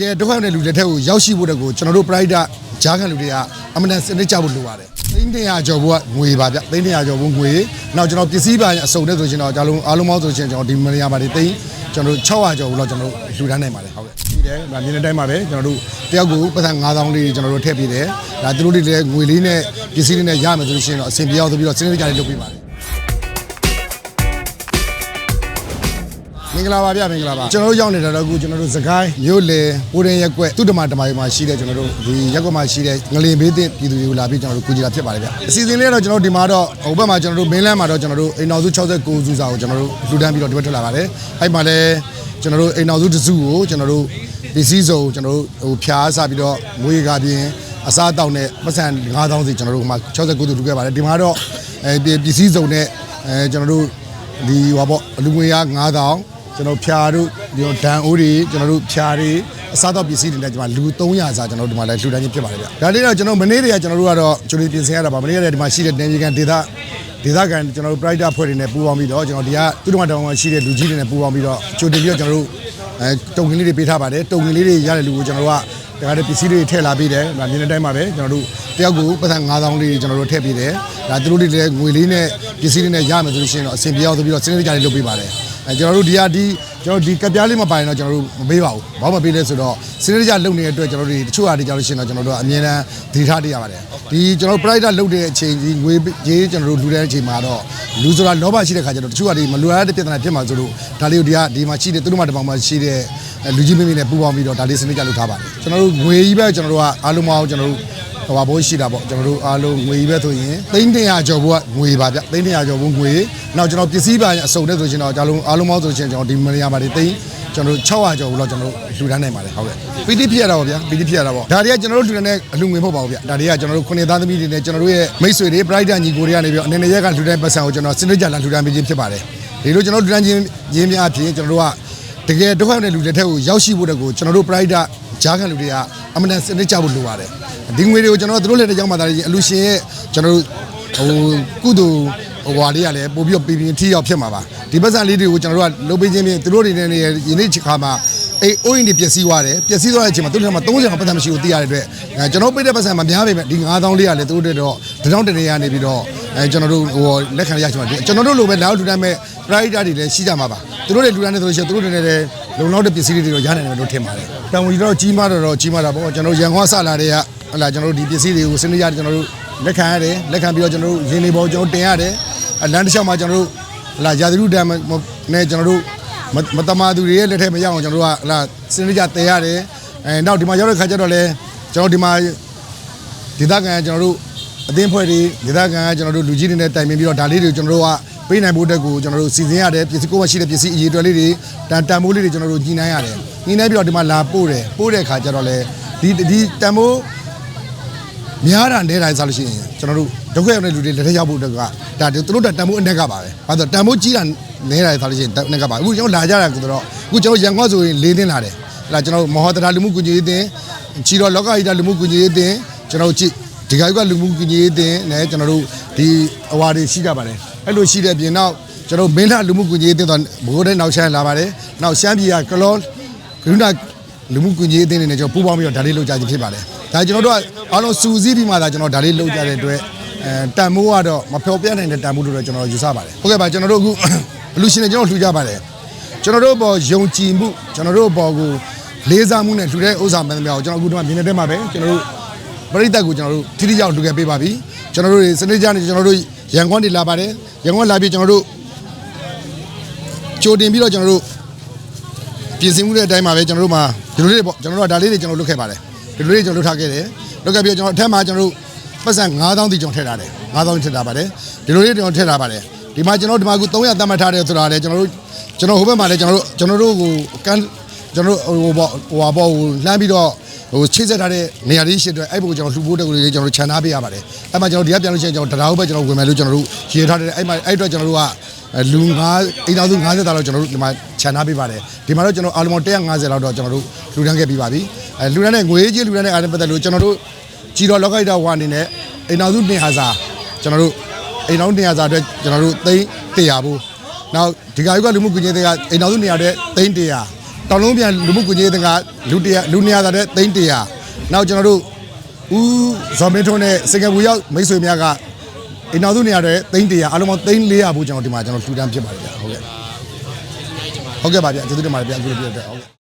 ကယ်ဒုက္ခနဲ့လူလက်ထက်ကိုရောက်ရှိဖို့တကူကျွန်တော်တို့ပရိုက်တာဂျားခံလူတွေကအမှန်တန်စနစ်ကြဖို့လိုပါတယ်သိန်း100ကျော်ဘုကငွေပါဗျသိန်း100ကျော်ဘုငွေနောက်ကျွန်တော်ပစ္စည်းပါအစုံနဲ့ဆိုရှင်တော့အားလုံးအားလုံးပေါင်းဆိုရှင်ကျွန်တော်ဒီမရပါတွေသိန်းကျွန်တော်တို့600ကျော်ဘုတော့ကျွန်တော်တို့လှူဒန်းနိုင်ပါတယ်ဟုတ်ကဲ့ဒီတယ်ဒါမြင်းတဲ့တိုင်းမှာပဲကျွန်တော်တို့တယောက်ကိုပတ်စံ9000လေးကျွန်တော်တို့ထည့်ပေးတယ်ဒါသူတို့တွေလည်းငွေလေးနဲ့ပစ္စည်းလေးနဲ့ရမယ်ဆိုလို့ရှိရင်တော့အဆင်ပြေအောင်ဆိုပြီးတော့စနစ်ကြလေးလုပ်ပေးပါတယ် မင်္ဂလာပါဗျမင်္ဂလာပါကျွန်တော်တို့ရောက်နေတာတော့အခုကျွန်တော်တို့စကိုင်းမြို့လေပိုးရင်ရက်ကွက်သူတမတမိုင်မှာရှိတဲ့ကျွန်တော်တို့ဒီရက်ကွက်မှာရှိတဲ့ငလင်ဘေးသင့်ပြည်သူတွေကိုလာပြီးကျွန်တော်တို့ကူညီတာဖြစ်ပါတယ်ဗျအစီအစဉ်လေးကတော့ကျွန်တော်တို့ဒီမှာတော့ဟိုဘက်မှာကျွန်တော်တို့မင်းလန်းမှာတော့ကျွန်တော်တို့အိမ်တော်စု69စုစာကိုကျွန်တော်တို့လှူဒန်းပြီးတော့ဒီဘက်ထွက်လာပါတယ်အဲ့မှာလည်းကျွန်တော်တို့အိမ်တော်စုတစုကိုကျွန်တော်တို့ပစ္စည်းစုံကျွန်တော်တို့ဟိုဖြားစပြီးတော့ငွေကားပြင်အစားတောက်နဲ့ပတ်စံ9000စီကျွန်တော်တို့ဟိုမှာ69စုလှူခဲ့ပါတယ်ဒီမှာတော့အဲပစ္စည်းစုံနဲ့အဲကျွန်တော်တို့ဒီဟောပေါ့လူငွေရ9000 ကျွန်တော်ဖြာတို့ဒီဒန်အိုးတွေကျွန်တော်တို့ဖြာတွေအစားတော့ပစ္စည်းတွေနဲ့ဒီမှာလူ300စာကျွန်တော်တို့ဒီမှာလည်းလှူဒန်းခြင်းဖြစ်ပါတယ်ဗျ။ဒါလေးတော့ကျွန်တော်မနေ့တည်းကကျွန်တော်တို့ကတော့ကျွန်တော်ပြင်ဆင်ရတာပါမနေ့ကတည်းကဒီမှာရှိတဲ့နေပြည်တော်ဒေသဒေသခံကျွန်တော်တို့ pride ဖွဲ့တွေနဲ့ပူးပေါင်းပြီးတော့ကျွန်တော်ဒီကသူတို့မတောင်မှာရှိတဲ့လူကြီးတွေနဲ့ပူးပေါင်းပြီးတော့ကြိုတင်ပြီးတော့ကျွန်တော်တို့အဲတုံကင်းလေးတွေပေးထားပါတယ်တုံကင်းလေးတွေရတဲ့လူကိုကျွန်တော်တို့ကဒါကတည်းပစ္စည်းတွေထည့်လာပေးတယ်ဒါမြင်းတဲ့တိုင်းမှာပဲကျွန်တော်တို့တယောက်ကိုပတ်စံ9000လေးကျွန်တော်တို့ထည့်ပေးတယ်ဒါသူတို့တွေလည်းငွေလေးနဲ့ပစ္စည်းလေးနဲ့ရမယ်ဆိုလို့ရှိရင်တော့အဆင်ပြေအောင်ဆိုပြီးတော့စနစ်တကျလေးလုပ်ပေးပါတယ် အဲကျွန်တော်တို့ဒီကဒီကျွန်တော်ဒီကပြားလေးမပိုင်တော့ကျွန်တော်တို့မပေးပါဘူးဘာမှမပေးလဲဆိုတော့စနစ်တကျလုပ်နေတဲ့အတွက်ကျွန်တော်တို့တချို့ဟာတွေကြောင့်လို့ရှိရင်တော့ကျွန်တော်တို့အမြဲတမ်းသတိထားတတ်ရပါတယ်ဒီကျွန်တော် pride လုပ်တဲ့အချိန်ဒီငွေကြီးကျွန်တော်တို့လူတဲ့အချိန်မှာတော့လူဆိုတာလောဘရှိတဲ့ခါကျတော့တချို့ဟာတွေမလွယ်ရတဲ့ပြဿနာဖြစ်မှာဆိုလို့ဒါလေးကိုဒီကဒီမှာရှိတဲ့သူတို့မှတပောင်မှာရှိတဲ့လူကြီးမိမိနဲ့ပူးပေါင်းပြီးတော့ဒါလေးစနစ်ကျလုပ်ထားပါတယ်ကျွန်တော်တို့ငွေကြီးပဲကျွန်တော်တို့ကအားလုံးမအောင်ကျွန်တော်တို့ ဟိုပါဘိုးရှိတာပေါ့ကျွန်တော်တို့အားလုံးငွေကြီးပဲဆိုရင်သိန်း100ကျော်ဘုကငွေပါဗျသိန်း100ကျော်ဘုငွေနောက်ကျွန်တော်ပစ္စည်းပါအစုံနဲ့ဆိုရှင်တော့အားလုံးအားလုံးပေါင်းဆိုရှင်ကျွန်တော်ဒီမရပါတွေသိန်းကျွန်တော်တို့600ကျော်ဘုတော့ကျွန်တော်တို့လှူဒန်းနိုင်ပါတယ်ဟုတ်ကဲ့ပီတိဖြစ်ရတာပေါ့ဗျာပီတိဖြစ်ရတာပေါ့ဒါတွေကကျွန်တော်တို့လှူဒန်းတဲ့အလှူငွေမဟုတ်ပါဘူးဗျဒါတွေကကျွန်တော်တို့ခုနှစ်သားသမီးတွေနဲ့ကျွန်တော်တို့ရဲ့မိတ်ဆွေတွေ pride ညီကိုတွေကနေပြီးတော့အနေနဲ့ရက်ကလှူဒန်းပတ်စံကိုကျွန်တော်စနစ်ကြလာလှူဒန်းပေးခြင်းဖြစ်ပါတယ်ဒီလိုကျွန်တော်တို့လှူဒန်းခြင်းရင်းများအဖြစ်ကျွန်တော်တို့ကတကယ်ဒုက္ခနဲ့လူလက်ထက်ကိုရောက်ရှိဖို့တကူကျွန်တော်တို့ pride ဂျားခံလူတွေက အမှန်တန်စနစ်ကြဖို့လိုပါတယ်ဒီငွေတွေကိုကျွန်တော်တို့လက်ထက်ကြောင်းမှသာအလူရှင်ရဲ့ကျွန်တော်တို့ဟိုကုသိုလ်ဟိုဟာလေးကလည်းပို့ပြီးတော့ပြည်ပြင်းထီရောက်ဖြစ်မှာပါဒီပတ်စံလေးတွေကိုကျွန်တော်တို့ကလုပ်ပေးခြင်းဖြင့်သူတို့တွေနဲ့ယနေ့ချိန်ခါမှာအေးအိုးရင်တွေပျက်စီးသွားတယ်ပျက်စီးသွားတဲ့အချိန်မှာသူတို့ကမှ30အောင်ပတ်စံမရှိဘူးသိရတဲ့အတွက်အဲကျွန်တော်ပေးတဲ့ပတ်စံမများပေမဲ့ဒီ9000လေးကလည်းသူတို့တွေတော့တထောင်တနေရနေပြီးတော့အဲကျွန်တော်တို့ဟိုလက်ခံရချင်ပါတယ်ကျွန်တော်တို့လိုပဲလောက်ထူတမ်းမဲ့ pride တွေလည်းရှိကြမှာပါသူတို့တွေထူတမ်းနေဆိုလို့ရှိရင်သူတို့တွေလည်း လုံလောက်တဲ့ပစ္စည်းတွေတော့ရနိုင်တယ်လို့ထင်ပါတယ်တန်ဝီတော့ကြီးမားတော့ကြီးမားတာပေါ့ကျွန်တော်ရန်ကုန်ဆလာတွေကဟလာကျွန်တော်တို့ဒီပစ္စည်းတွေကိုစနစ်ရကျွန်တော်တို့လက်ခံရတယ်လက်ခံပြီးတော့ကျွန်တော်တို့ရင်းနေပေါ်ကျွန်တော်တင်ရတယ်လမ်းတစ်လျှောက်မှာကျွန်တော်တို့ဟလာရာသီဥတမ်းနဲ့ကျွန်တော်တို့မတမာသူတွေရဲ့လက်ထက်မရောက်အောင်ကျွန်တော်တို့ကဟလာစနစ်ကြတည်ရတယ်အဲနောက်ဒီမှာရောက်တဲ့ခါကျတော့လဲကျွန်တော်ဒီမှာဒေသခံကျွန်တော်တို့အသင်းဖွဲ့တွေဒေသခံကကျွန်တော်တို့လူကြီးတွေနဲ့တိုင်ပင်ပြီးတော့ဒါလေးတွေကျွန်တော်တို့က ပေးနိုင်ဖို့အတွက်ကိုကျွန်တော်တို့စီစဉ်ရတယ်ပစ္စည်းကိုမရှိတဲ့ပစ္စည်းအရေးတော်လေးတွေတန်တန်မိုးလေးတွေကျွန်တော်တို့ညှိနှိုင်းရတယ်ညှိနှိုင်းပြီးတော့ဒီမှာလာပို့တယ်ပို့တဲ့ခါကျတော့လဲဒီဒီတန်မိုးများတာနေတိုင်းစားလို့ရှိရင်ကျွန်တော်တို့ဒုက္ခရောက်တဲ့လူတွေလက်ထက်ရောက်ဖို့အတွက်ကဒါသူတို့တန်မိုးအနက်ကပါပဲဘာလို့တန်မိုးကြီးတာနေတိုင်းစားလို့ရှိရင်အနက်ကပါအခုကျွန်တော်လာကြတာဆိုတော့အခုကျွန်တော်ရန်ကုန်ဆိုရင်၄သိန်းလာတယ်အဲ့ဒါကျွန်တော်မဟောတရာလူမှုကူညီရေးတင်ချီတော်လောကဟိတလူမှုကူညီရေးတင်ကျွန်တော်ကြည့်ဒီကကလူမှုကူညီရေးတင်နဲ့ကျွန်တော်တို့ဒီအဝါတွေရှိကြပါတယ် အဲ့လိုရှိတဲ့ပြင်နောက်ကျွန်တော်မင်းထလူမှုကူညီရေးတင်တော့ဘိုးတဲ့နောက်ရှမ်းလာပါတယ်နောက်ရှမ်းပြည်ကကလောကရုဏာလူမှုကူညီရေးတင်နေနဲ့ကျွန်တော်ပူးပေါင်းပြီးတော့ဒါလေးလုပ်ကြခြင်းဖြစ်ပါတယ်ဒါကျွန်တော်တို့ကအားလုံးစူးစီးပြီးမှသာကျွန်တော်ဒါလေးလုပ်ကြတဲ့အတွက်အဲတန်မိုးကတော့မဖျော်ပြနိုင်တဲ့တန်မိုးလို့တော့ကျွန်တော်ယူဆပါတယ်ဟုတ်ကဲ့ပါကျွန်တော်တို့အခုဘလူရှင်တွေကျွန်တော်လှူကြပါတယ်ကျွန်တော်တို့ဘောယုံကြည်မှုကျွန်တော်တို့ဘောကိုလေးစားမှုနဲ့လှူတဲ့ဥစ္စာမှန်သမျှကိုကျွန်တော်အခုတော့မြင်နေတဲ့မှာပဲကျွန်တော်တို့ပရိသတ်ကိုကျွန်တော်တို့ထိထိရောက်လုပ်ခဲ့ပေးပါပြီကျွန်တော်တို့စနေကြနေကျွန်တော်တို့ ရန်ကုန်နေလာပါတယ်ရန်ကုန်လာပြီးကျွန်တော်တို့ကြိုတင်ပြီးတော့ကျွန်တော်တို့ပြင်ဆင်မှုတဲ့အတိုင်းမှာပဲကျွန်တော်တို့မှာဒီလိုလေးပေါ့ကျွန်တော်တို့ကဒါလေးတွေကျွန်တော်လုပ်ခဲ့ပါတယ်ဒီလိုလေးကျွန်တော်လုပ်ထားခဲ့တယ်လုပ်ခဲ့ပြီးတော့ကျွန်တော်အထက်မှာကျွန်တော်တို့ပတ်စံ9000တိကျွန်တော်ထည့်ထားတယ်9000ထည့်ထားပါတယ်ဒီလိုလေးကျွန်တော်ထည့်ထားပါတယ်ဒီမှာကျွန်တော်ဒီမှာအခု300တတ်မှတ်ထားတယ်ဆိုတာလေကျွန်တော်တို့ကျွန်တော်ဟိုဘက်မှာလည်းကျွန်တော်တို့ကျွန်တော်တို့ကိုကန်ကျွန်တော်တို့ဟိုပေါ့ဟိုပါပေါ့ဟိုလှမ်းပြီးတော့ ဟိုချိတ်ဆက်ထားတဲ့နေရာလေးရှိတဲ့အဲ့ဘုကိုကျွန်တော်လှူဖို့တက်ကိုလေးကျွန်တော်ခြံထားပေးရပါတယ်အဲ့မှာကျွန်တော်ဒီကပြန်လို့ရှိရင်ကျွန်တော်တရားဟုတ်ပဲကျွန်တော်ဝင်မယ်လို့ကျွန်တော်တို့ရေထားတယ်အဲ့မှာအဲ့အတွက်ကျွန်တော်တို့ကလူ9အိမ်တော်စု90တာလောက်ကျွန်တော်တို့ဒီမှာခြံထားပေးပါတယ်ဒီမှာတော့ကျွန်တော်အာလမော150လောက်တော့ကျွန်တော်တို့လှူဒန်းခဲ့ပြီးပါပြီအဲလှူဒန်းတဲ့ငွေကြီးလှူဒန်းတဲ့အားနဲ့ပတ်သက်လို့ကျွန်တော်တို့ကြီးတော်လောကိတဝါအနေနဲ့အိမ်တော်စု200စာကျွန်တော်တို့အိမ်တော်200စာအတွက်ကျွန်တော်တို့သိန်း100ဘူးနောက်ဒီကယူကလူမှုကွန်ရက်တွေကအိမ်တော်စု200တဲ့သိန်း100 တောင်လုံးပြန်လူမှုကွန်ရက်တွေကလူတရာလူနေရာသာတဲ့သိန်း100နောက်ကျွန်တော်တို့ဦးဇော်မင်းထွန်းနဲ့စင်ကာပူရောက်မိတ်ဆွေများကအင်တော်စုနေရာတဲ့သိန်း100အားလုံးပေါင်းသိန်း400ဘူးကျွန်တော်ဒီမှာကျွန်တော်ထူတန်းဖြစ်ပါတယ်ဗျာဟုတ်ကဲ့ဟုတ်ကဲ့ပါဗျာကျေးဇူးတင်ပါတယ်ဗျာအခုလိုပြတဲ့ဟုတ်ကဲ့